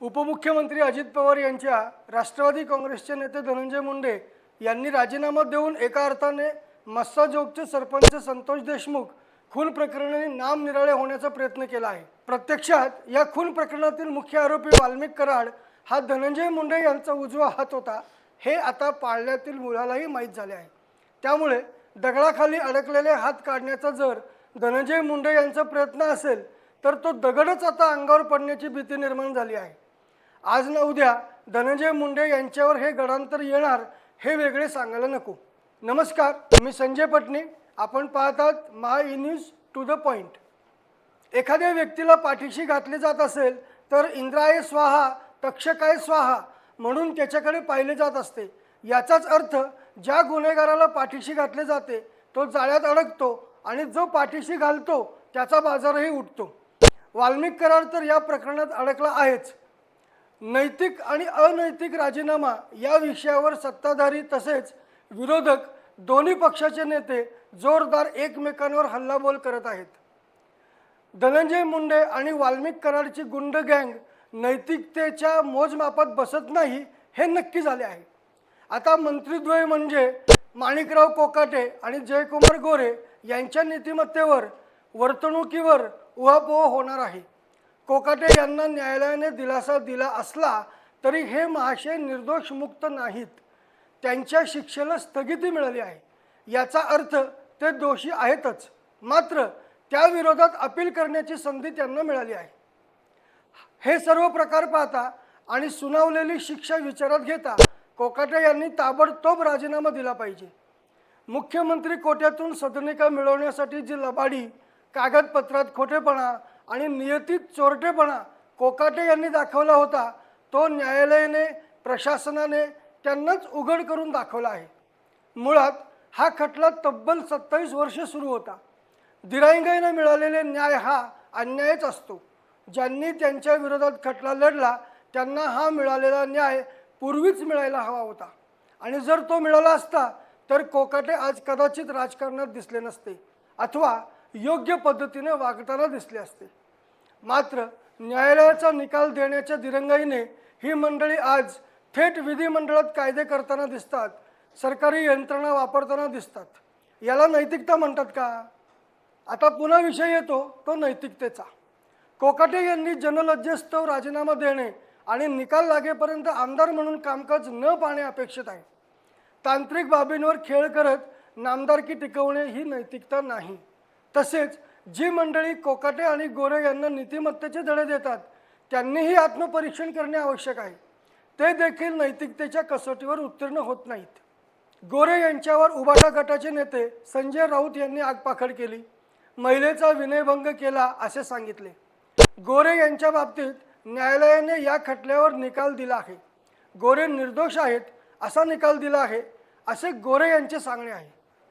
उपमुख्यमंत्री अजित पवार यांच्या राष्ट्रवादी काँग्रेसचे नेते धनंजय मुंडे यांनी राजीनामा देऊन एका अर्थाने मस्साजोगचे सरपंच संतोष देशमुख खून प्रकरणाने नाम निराळे होण्याचा प्रयत्न केला आहे. प्रत्यक्षात या खून प्रकरणातील मुख्य आरोपी वाल्मिक कराड हा धनंजय मुंडे यांचा उजवा हात होता हे आता पाळण्यातील मुलालाही माहीत झाले आहे. त्यामुळे दगडाखाली अडकलेले हात काढण्याचा जर धनंजय मुंडे यांचा प्रयत्न असेल तर तो दगडच आता अंगावर पडण्याची भीती निर्माण झाली आहे. आज ना उद्या धनंजय मुंडे यांच्यावर हे गडांतर येणार हे वेगळे सांगायला नको. नमस्कार मी संजय पटणे आपण पाहतात Maha E news to the point एखाद्या व्यक्तीला पाठीशी घातले जात असेल तर इंद्राय स्वाहा तक्षकाय स्वाहा म्हणून त्याच्याकडे पाहिले जात असते. याचाच अर्थ ज्या गुन्हेगाराला पाठीशी घातले जाते तो जाळ्यात अडकतो आणि जो पाठीशी घालतो त्याचा बाजारही उठतो. वाल्मिक करार तर या प्रकरणात अडकला आहेच. नैतिक आणि अनैतिक राजीनामा या विषयावर सत्ताधारी तसेच विरोधक दोन्ही पक्षाचे नेते जोरदार एकमेकांवर हल्लाबोल करत आहेत. धनंजय मुंडे आणि वाल्मिक कराडची गुंड गँग नैतिकतेच्या मोजमापात बसत नाही हे नक्की झाले आहे. आता मंत्रीद्वय म्हणजे माणिकराव कोकाटे आणि जयकुमार गोरे यांच्या नीतिमत्तेवर वर्तणुकीवर उहापोह होणार आहे. कोकाटे यांना न्यायालयाने दिलासा दिला असला तरी हे महाशय निर्दोष मुक्त नाहीत. त्यांच्या शिक्षेला स्थगिती मिळाली आहे. याचा अर्थ ते दोषी आहेतच. मात्र त्याविरोधात अपील करण्याची संधी त्यांना मिळाली आहे. हे सर्व प्रकार पाहता आणि सुनावलेली शिक्षा विचारात घेता कोकाटे यांनी ताबडतोब राजीनामा दिला पाहिजे. मुख्यमंत्री कोट्यातून सदनिका मिळवण्यासाठी जी लबाडी कागदपत्रात खोटेपणा आणि नियतीत चोरटेपणा कोकाटे यांनी दाखवला होता तो न्यायालयाने प्रशासनाने त्यांनाच उघड करून दाखवला आहे. मुळात हा खटला तब्बल सत्तावीस वर्षे सुरू होता. दिरांगाईने मिळालेले न्याय हा अन्यायच असतो. ज्यांनी त्यांच्या विरोधात खटला लढला त्यांना हा मिळालेला न्याय पूर्वीच मिळायला हवा होता. आणि जर तो मिळाला असता तर कोकाटे आज कदाचित राजकारणात दिसले नसते. अथवा योग्य पद्धतीने वागताना दिसले असते. मात्र न्यायालयाचा निकाल देण्याच्या दिरंगाईने ही मंडळी आज थेट विधिमंडळात कायदे करताना दिसतात सरकारी यंत्रणा वापरताना दिसतात. याला नैतिकता म्हणतात का? आता पुन्हा विषय येतो तो नैतिकतेचा. कोकाटे यांनी जनलज्जेस्तव राजीनामा देणे आणि निकाल लागेपर्यंत आमदार म्हणून कामकाज न पाहणे अपेक्षित आहे. तांत्रिक बाबींवर खेळ करत नामदारकी टिकवणे ही नैतिकता नाही. तसेच जी मंडळी कोकाटे आणि गोरे यांना नीतिमत्तेचे धडे देतात त्यांनीही आत्मपरीक्षण करणे आवश्यक आहे. ते देखील नैतिकतेच्या कसोटीवर उत्तीर्ण होत नाहीत. गोरे यांच्यावर उबाटा गटाचे नेते संजय राऊत यांनी आगपाखड केली. महिलेचा विनयभंग केला असे सांगितले. गोरे यांच्या बाबतीत न्यायालयाने या खटल्यावर निकाल दिला आहे. गोरे निर्दोष आहेत असा निकाल दिला आहे असे गोरे यांचे सांगणे आहे.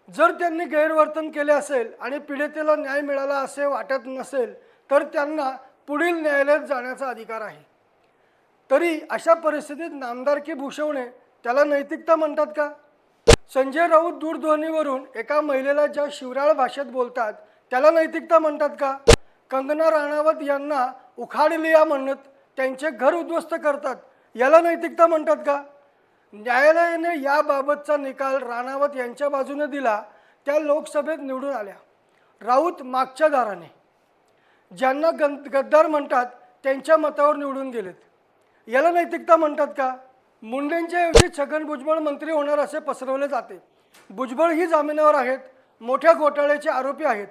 जर त्यांनी गैरवर्तन केले असेल आणि पीडितेला न्याय मिळाला असे वाटत नसेल तर त्यांना पुढील न्यायालयात जाण्याचा अधिकार आहे. तरी अशा परिस्थितीत नामदारकी भूषवणे त्याला नैतिकता म्हणतात का? संजय राऊत दूरध्वनीवरून एका महिलेला ज्या शिवराळ भाषेत बोलतात त्याला नैतिकता म्हणतात का? कंगना राणावत यांना उखाडलिया म्हणत त्यांचे घर उद्ध्वस्त करतात याला नैतिकता म्हणतात का? न्यायालयाने याबाबतचा निकाल राणावत यांच्या बाजूने दिला त्या लोकसभेत निवडून आल्या. राऊत मागच्या दाराने. ज्यांना गं गद्दार म्हणतात त्यांच्या मतावर निवडून गेलेत. याला नैतिकता म्हणतात का? मुंडेंच्या ऐवजी छगन भुजबळ मंत्री होणार असे पसरवले जाते. भुजबळ ही जामिनावर आहेत मोठ्या घोटाळ्याचे आरोपी आहेत.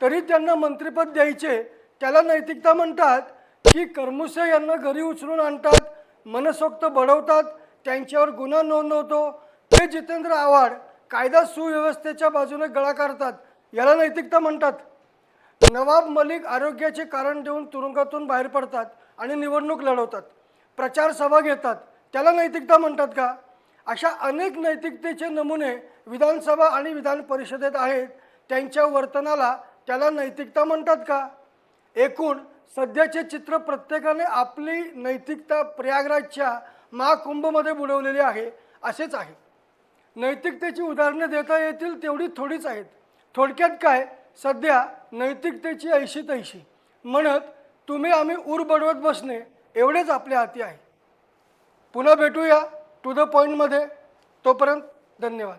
तरी त्यांना मंत्रिपद द्यायचे त्याला नैतिकता म्हणतात की कर्मुसे यांना घरी उचलून आणतात मनसोक्त बढवतात त्यांच्यावर गुन्हा नोंदवतो. ते जितेंद्र आव्हाड कायदा सुव्यवस्थेच्या बाजूने गळा काढतात. याला नैतिकता म्हणतात. नवाब मलिक आरोग्याचे कारण देऊन तुरुंगातून बाहेर पडतात आणि निवडणूक लढवतात. प्रचार सभा घेतात. त्याला नैतिकता म्हणतात का? अशा अनेक नैतिकतेचे नमुने विधानसभा आणि विधान परिषदेत आहेत. त्यांच्या वर्तनाला त्याला नैतिकता म्हणतात का? एकूण सध्याचे चित्र प्रत्येकाने आपली नैतिकता प्रयागराजच्या महाकुंभमध्ये बुडवलेली आहे असेच आहे. नैतिकतेची उदाहरणे देता येतील तेवढी थोडीच आहेत. थोडक्यात काय? सध्या नैतिकतेची ऐशी तैशी. म्हणत तुम्ही आम्ही ऊर बडवत बसणे एवढेच आपल्या हाती आहे. पुन्हा भेटूया टू द पॉईंटमध्ये तोपर्यंत धन्यवाद.